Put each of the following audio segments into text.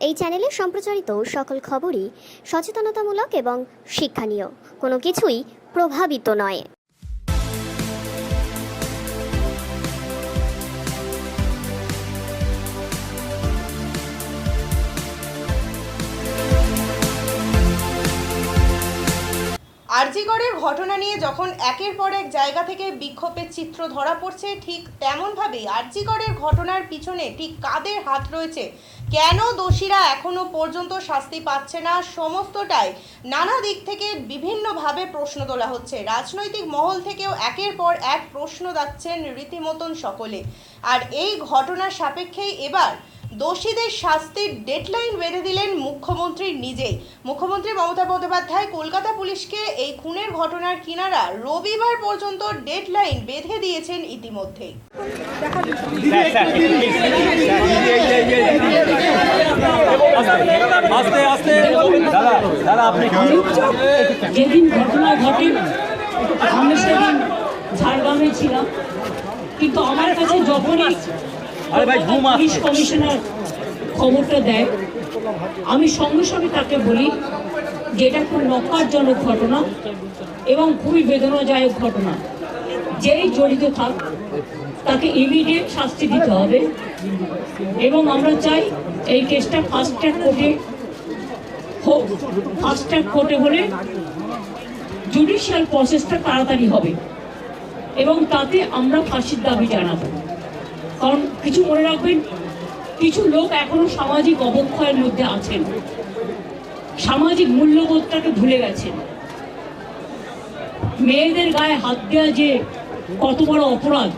এই চ্যানেলে সম্প্রচারিত সকল খবরই সচেতনতামূলক এবং শিক্ষণীয়। কোনো কিছুই প্রভাবিত নয়। আরজিগড়ের ঘটনা নিয়ে যখন একের পর এক জায়গা থেকে বিক্ষোভের চিত্র ধরা পড়ছে, ঠিক তেমনভাবেই আরজিগড়ের ঘটনার পিছনে ঠিক কাদের হাত রয়েছে? কেন দোষীরা এখনও পর্যন্ত শাস্তি পাচ্ছে না? সমস্তটাই নানা দিক থেকে বিভিন্নভাবে প্রশ্ন তোলা হচ্ছে। রাজনৈতিক মহল থেকেও একের পর এক প্রশ্ন যাচ্ছেন রীতিমতন সকলে। আর এই ঘটনার সাপেক্ষেই এবার দোষীদের শাস্তির ডেডলাইন বেঁধে দিলেন মুখ্যমন্ত্রী নিজেই। মুখ্যমন্ত্রী মমতা বন্দ্যোপাধ্যায় কলকাতা পুলিশকে এই খুনের ঘটনার কিনারা রবিবার পর্যন্ত ডেডলাইন বেঁধে দিয়েছেন ইতিমধ্যেই। আস্তে আস্তে। দাদা দাদা আপনি যেদিন ঘটনা ঘটে আমি সেদিন ঝাড়গ্রামে ছিলাম। কিন্তু আমার কাছে যখনই পুলিশ কমিশনার খবরটা দেয়। আমি সঙ্গে সঙ্গে তাকে বলি যে এটা খুব নকারজনক ঘটনা এবং খুবই বেদনাদায়ক ঘটনা। যেই জড়িত থাক তাকে ইমিডিয়েট শাস্তি দিতে হবে এবং আমরা চাই এই কেসটা ফাস্ট ট্র্যাক কোর্টে হোক ফাস্ট ট্র্যাক কোর্টে হলে জুডিশিয়াল প্রসেসটা তাড়াতাড়ি হবে এবং তাতে আমরা ফাঁসির দাবি জানাব। কারণ কিছু মনে রাখবেন, কিছু লোক এখনও সামাজিক অবক্ষয়ের মধ্যে আছেন। সামাজিক মূল্যবোধটাকে ভুলে গেছেন। মেয়েদের গায়ে হাত দেওয়া যে কত বড় অপরাধ,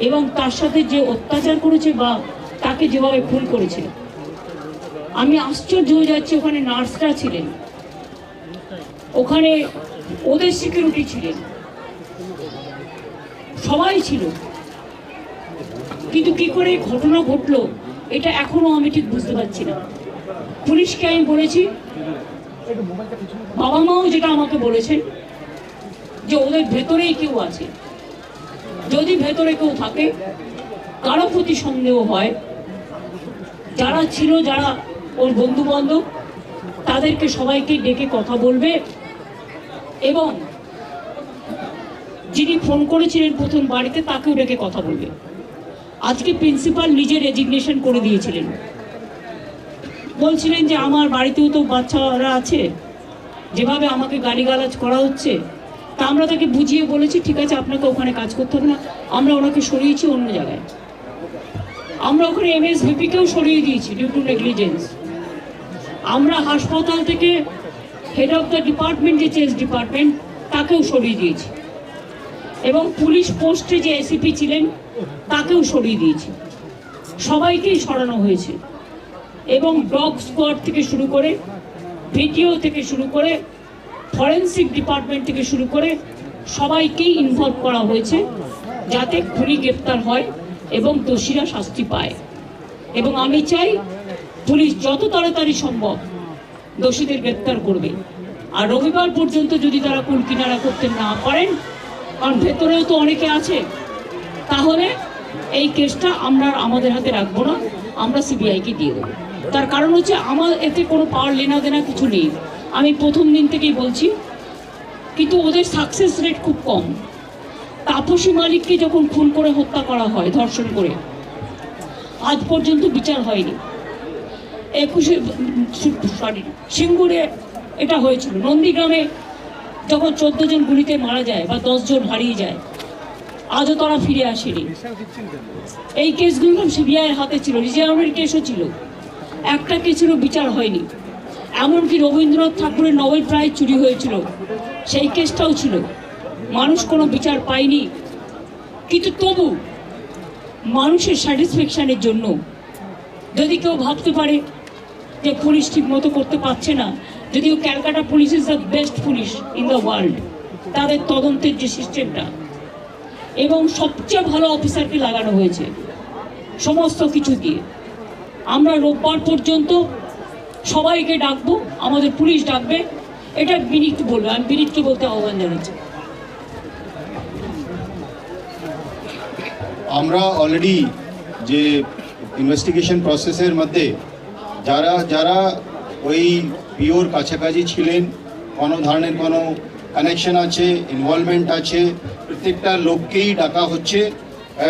এবং তার সাথে যে অত্যাচার করেছে বা তাকে যেভাবে খুন করেছে। আমি আশ্চর্য হয়ে যাচ্ছি, ওখানে নার্সরা ছিলেন। ওখানে ওদের সিকিউরিটি ছিলেন। সবাই ছিল। কিন্তু কি করে ঘটনা ঘটলো, এটা এখনও আমি ঠিক বুঝতে পারছি না। পুলিশকে আমি বলেছি, বাবা মাও যেটা আমাকে বলেছেন, যে ওদের ভেতরেই কেউ আছে। যদি ভেতরে কেউ থাকে, কারও প্রতি সন্দেহ হয়, যারা ছিল, যারা ওর বন্ধু বান্ধব তাদেরকে সবাইকে ডেকে কথা বলবে এবং যিনি ফোন করেছিলেন প্রথম বাড়িতে, তাকেও ডেকে কথা বলবে। আজকে প্রিন্সিপাল নিজে রেজিগনেশন করে দিয়েছিলেন। বলছিলেন যে, আমার বাড়িতেও তো বাচ্চারা আছে, যেভাবে আমাকে গালিগালাজ করা হচ্ছে, তা আমরা তাকে বুঝিয়ে বলেছি, ঠিক আছে, আপনাকে ওখানে কাজ করতে হবে না, আমরা ওনাকে সরিয়েছি অন্য জায়গায়। আমরা ওখানে এমএসভিপিকেও সরিয়ে দিয়েছি ডিউ টু নেগলিজেন্স আমরা হাসপাতাল থেকে হেড অফ দ্য ডিপার্টমেন্ট যে চেস ডিপার্টমেন্ট তাকেও সরিয়ে দিয়েছি। এবং পুলিশ পোস্টে যে এসিপি ছিলেন তাকেও সরিয়ে দিয়েছে। সবাইকেই সরানো হয়েছে। এবং ডগ স্কোয়াড থেকে শুরু করে, ভিডিও থেকে শুরু করে, ফরেন্সিক ডিপার্টমেন্ট থেকে শুরু করে সবাইকেই ইনভলভ করা হয়েছে যাতে খুনি গ্রেপ্তার হয় এবং দোষীরা শাস্তি পায়। এবং আমি চাই পুলিশ যত তাড়াতাড়ি সম্ভব দোষীদের গ্রেপ্তার করবে। আর রবিবার পর্যন্ত যদি তারা কুল কিনারা করতে না পারেন, কারণ ভেতরেও তো অনেকে আছে তাহলে এই কেসটা আমরা আমাদের হাতে রাখব না, আমরা সিবিআইকে দিয়ে দেবো। তার কারণ হচ্ছে আমার এতে কোনো পাওয়ার লেনা দেনা কিছু নেই। আমি প্রথম দিন থেকেই বলছি, কিন্তু ওদের সাকসেস রেট খুব কম। তাপসী মালিককে যখন খুন করে হত্যা করা হয়, ধর্ষণ করে, আজ পর্যন্ত বিচার হয়নি। একুশে, সরি, সিঙ্গুরে এটা হয়েছিল। নন্দীগ্রামে যখন চোদ্দ জন গুলিতে মারা যায় বা দশ জন হারিয়ে যায় আজও তারা ফিরে আসেনি। এই কেসগুলো সিবিআইয়ের হাতে ছিল, রিজার্ভের কেসও ছিল। একটা কেসেরও বিচার হয়নি। এমনকি রবীন্দ্রনাথ ঠাকুরের নোবেল প্রাইজ চুরি হয়েছিল। সেই কেসটাও ছিল। মানুষ কোনো বিচার পায়নি। কিন্তু তবু মানুষের স্যাটিসফ্যাকশানের জন্য যদি কেউ ভাবতে পারে যে পুলিশ ঠিক মতো করতে পারছে না, যদিও Calcutta police is the best police in the world তাদের তদন্তের যে সিস্টেমটা এবং সবচেয়ে ভালো অফিসারকে লাগানো হয়েছে। সমস্ত কিছু দিয়ে। আমরা রোববার পর্যন্ত সবাইকে ডাকবো, আমাদের পুলিশ ডাকবে। এটা বিনীত বলবে, আমি বিনীতকে বলতে আহ্বান জানাচ্ছি। আমরা অলরেডি যে ইনভেস্টিগেশন প্রসেসের মধ্যে, যারা যারা ওই পিওর কাছাকাছি ছিলেন, কোনো ধরনের কোনো কানেকশন আছে ইনভলভমেন্ট আছে প্রত্যেকটা লোককেই ডাকা হচ্ছে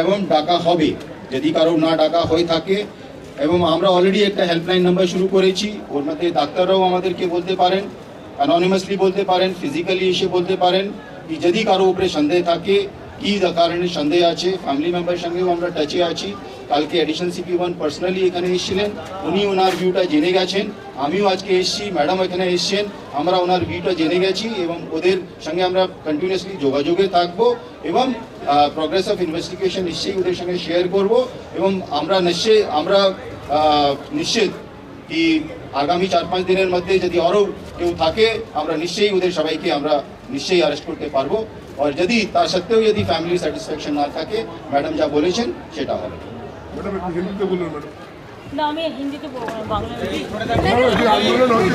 এবং ডাকা হবে। যদি কারও না ডাকা হয়ে থাকে এবং আমরা অলরেডি একটা হেল্পলাইন নাম্বার শুরু করেছি, ওর মধ্যে ডাক্তাররাও আমাদেরকে বলতে পারেন অ্যাননিমাসলি বলতে পারেন ফিজিক্যালি এসে বলতে পারেন কি যদি কারও উপরে সন্দেহ থাকে, কী কারণে সন্দেহ আছে ফ্যামিলি মেম্বারের সঙ্গেও আমরা টাচে আছি। কালকে অ্যাডিশন সিপি ওয়ান পার্সোনালি এখানে এসেছিলেন। উনি ওনার ভিউটা জেনে গেছেন। আমিও আজকে এসেছি ম্যাডাম এখানে এসেছেন। আমরা ওনার ভিউটা জেনে গেছি এবং ওদের সঙ্গে আমরা কন্টিনিউয়াসলি যোগাযোগে থাকব এবং প্রগ্রেস অফ ইনভেস্টিগেশন নিশ্চয়ই ওদের সঙ্গে শেয়ার করব এবং আমরা নিশ্চয়ই, আমরা নিশ্চিত কি আগামী চার পাঁচ দিনের মধ্যে যদি আরও কেউ থাকে, আমরা নিশ্চয়ই ওদের সবাইকে আমরা নিশ্চয়ই অ্যারেস্ট করতে পারব। আর যদি তার সত্ত্বেও যদি ফ্যামিলি স্যাটিসফ্যাকশন না থাকে ম্যাডাম যা বলেছেন, সেটা হবে। ম্যাডাম একটু হিন্দিতে বলুন ম্যাডাম। না আমি হিন্দিতে বলব বাংলা